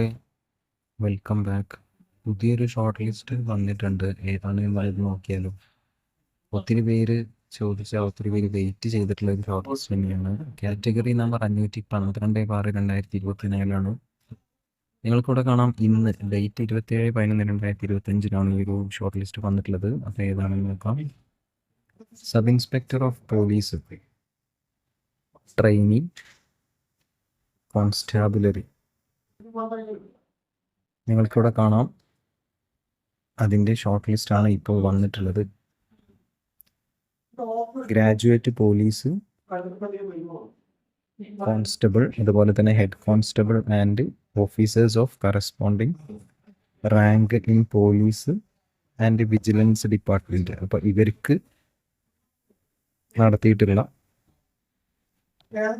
കൂട്ടുകാരെ welcome back പുതിയൊരു short list വന്നിട്ടുണ്ട്. ഏതാണ് എന്നായിരുന്നു നോക്കിയാലോ. ഒത്തിരി പേര് ചോദിച്ച ഒത്തിരി പേര് വെയിറ്റ് ചെയ്തിട്ടുള്ള ഒരു ഷോർട്ട് ലിസ്റ്റ് തന്നെയാണ്. കാറ്റഗറി നമ്പർ അഞ്ഞൂറ്റി പന്ത്രണ്ട് ആറ് രണ്ടായിരത്തി ഇരുപത്തി നാലിലാണ് നിങ്ങൾക്കിവിടെ കാണാം ഇന്ന് ഡേറ്റ് ഇരുപത്തിയേഴ് പതിനൊന്ന് രണ്ടായിരത്തി ഇരുപത്തഞ്ചിനാണ് ഈ ഒരു ഷോർട്ട് ലിസ്റ്റ് വന്നിട്ടുള്ളത്. അപ്പോൾ ഏതാണെന്ന് നോക്കാം. Sub inspector of police training constabulary നിങ്ങൾക്കിവിടെ കാണാം. അതിന്റെ ഷോർട്ട് ലിസ്റ്റാണ് ഇപ്പോൾ വന്നിട്ടുള്ളത്. ഗ്രാജുവേറ്റ് പോലീസ് കോൺസ്റ്റബിൾ അതുപോലെ തന്നെ head constable and officers of corresponding rank in police and vigilance department. അപ്പോൾ ഇവർക്ക് നടത്തിയിട്ടുള്ള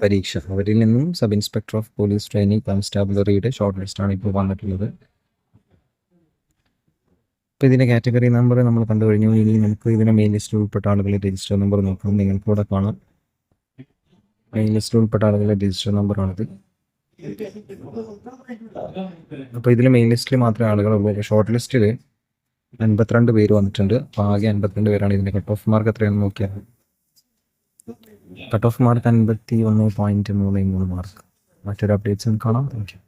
പരീക്ഷ. അവരിൽ നിന്നും sub inspector of police training കോൺസ്റ്റാബുലറിയുടെ short list ആണ് ഇപ്പോൾ വന്നിട്ടുള്ളത്. ഇപ്പൊ ഇതിന്റെ കാറ്റഗറി നമ്പർ നമ്മൾ കണ്ടു കഴിഞ്ഞു. ഇനി നമുക്ക് ഇതിന്റെ മെയിൻ ലിസ്റ്റിൽ ഉൾപ്പെട്ട ആളുകളെ രജിസ്റ്റർ നമ്പർ നോക്കാം. നിങ്ങൾക്ക് ഇവിടെ കാണാം. മെയിൻ ലിസ്റ്റിൽ ഉൾപ്പെട്ട ആളുകളെ രജിസ്റ്റർ നമ്പറാണിത് അപ്പോൾ ഇതിൽ മെയിൻ ലിസ്റ്റിൽ മാത്രമേ ആളുകളുള്ളൂ ഷോർട്ട് ലിസ്റ്റിൽ അൻപത്തിരണ്ട് പേര് വന്നിട്ടുണ്ട്. അപ്പോൾ ആകെ അൻപത്തിരണ്ട് പേരാണ് ഇതിന്റെ കട്ട് ഓഫ് മാർക്ക് എത്രയാണെന്ന് നോക്കിയാൽ കട്ട് ഓഫ് മാർക്ക് അൻപത്തി ഒന്ന് പോയിന്റ് മൂന്ന് മൂന്ന് മാർക്ക് മറ്റൊരു അപ്ഡേറ്റ്സും കാണാം താങ്ക് യു